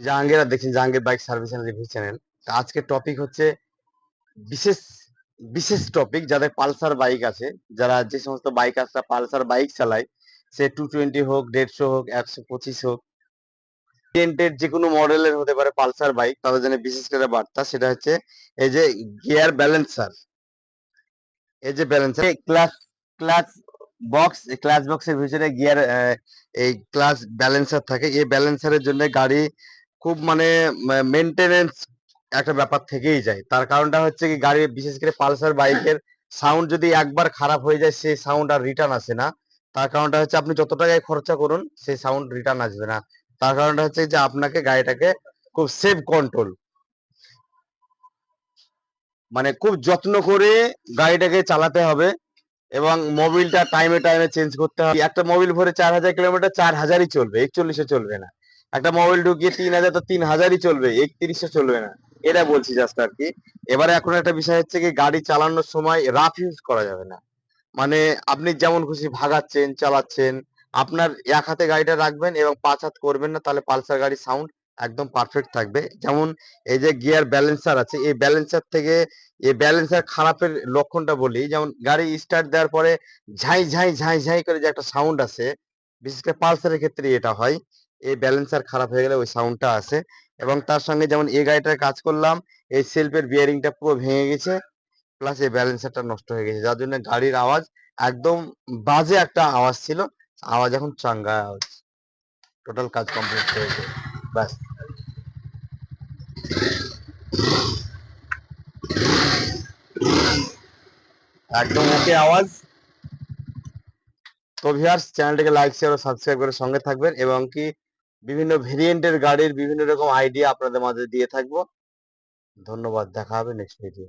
জাহাঙ্গীর আর দেখছেন Jahangir bike service and review channel. তো আজকের টপিক হচ্ছে বিশেষ বিশেষ টপিক যাদের পালসার বাইক আছে, যারা যে সমস্ত বাইক আছে পালসার বাইক চালায়, সে টু টোয়েন্টি হোক, দেড়শো হোক, একশো পঁচিশ হোক টেন্টেড যে কোনো মডেলের হতে পারে পালসার বাইক, তাদের জন্য বিশেষ করে বার্তা সেটা হচ্ছে এই যে গিয়ার ব্যালেন্সার। এই যে balancer class class box class বক্সের ভিতরে গিয়ার এই ক্লাস ব্যালেন্সার থাকে। এই ব্যালেন্সারের জন্য গাড়ি খুব মানে মেনটেনেন্স একটা ব্যাপার থেকেই যায়। তার কারণটা হচ্ছে কি গাড়ি বিশেষ করে পালসার, বাইকের সাউন্ড যদি একবার খারাপ হয়ে যায়, সেই সাউন্ড আর রিটার্ন আসে না। তার কারণটা হচ্ছে আপনি যত টাকায় খরচা করুন, সেই সাউন্ড রিটার্ন আসবে না। তার কারণটা হচ্ছে যে, আপনাকে গাড়িটাকে খুব সেফ কন্ট্রোল মানে খুব যত্ন করে গাড়িটাকে চালাতে হবে এবং মোবিলটা টাইমে টাইমে চেঞ্জ করতে হবে। একটা মোবিল ভরে চার হাজার কিলোমিটার চার হাজারই চলবে, একচল্লিশে চলবে না। একটা মোবাইল ঢুকিয়ে তিন হাজার, তো তিন হাজারই চলবে, একত্রিশে চলবে না। এটা বলছি জাস্ট আর কি। এবারে এখন একটা বিষয় হচ্ছে কি, গাড়ি চালানোর সময় রাফ ইউজ করা যাবে না। মানে আপনি যেমন খুশি ভাগাচ্ছেন, চালাচ্ছেন, আপনার এক হাতে গাড়িটা রাখবেন এবং পাঁচ হাত করবেন না, তাহলে পালসার গাড়ির সাউন্ড একদম পারফেক্ট থাকবে। যেমন এই যে গিয়ার ব্যালেন্সার আছে, এই ব্যালেন্সার থেকে এই ব্যালেন্সার খারাপের লক্ষণটা বলি, যেমন গাড়ি স্টার্ট দেওয়ার পরে ঝাই ঝাই ঝাই ঝাই করে যে একটা সাউন্ড আছে বিশেষ করে পালসারের ক্ষেত্রে এটা হয়। এই ব্যালেন্সার খারাপ হয়ে গেলে ওই সাউন্ডটা আসে। এবং তার সঙ্গে যেমন এই গাড়িটার কাজ করলাম, এই সেলফের বিয়ারিংটা পুরো ভেঙে গেছে প্লাস এই ব্যালেন্সারটা নষ্ট হয়ে গেছে। যার জন্য গাড়ির আওয়াজ একদম বাজে একটা আওয়াজ ছিল, আওয়াজ এখন চাঙ্গা আওয়াজ। টোটাল কাজ কমপ্লিট হয়েছে ব্যাস। একদম ওকে আওয়াজ। তো ভিউয়ার্স চ্যানেলটিকে লাইক শেয়ার ও সাবস্ক্রাইব করে সঙ্গে থাকবেন এবং কি বিভিন্ন ভেরিয়েন্টের গাড়ির বিভিন্ন রকম আইডিয়া আপনাদের মাঝে দিয়ে থাকব। ধন্যবাদ, দেখা হবে নেক্সট ভিডিও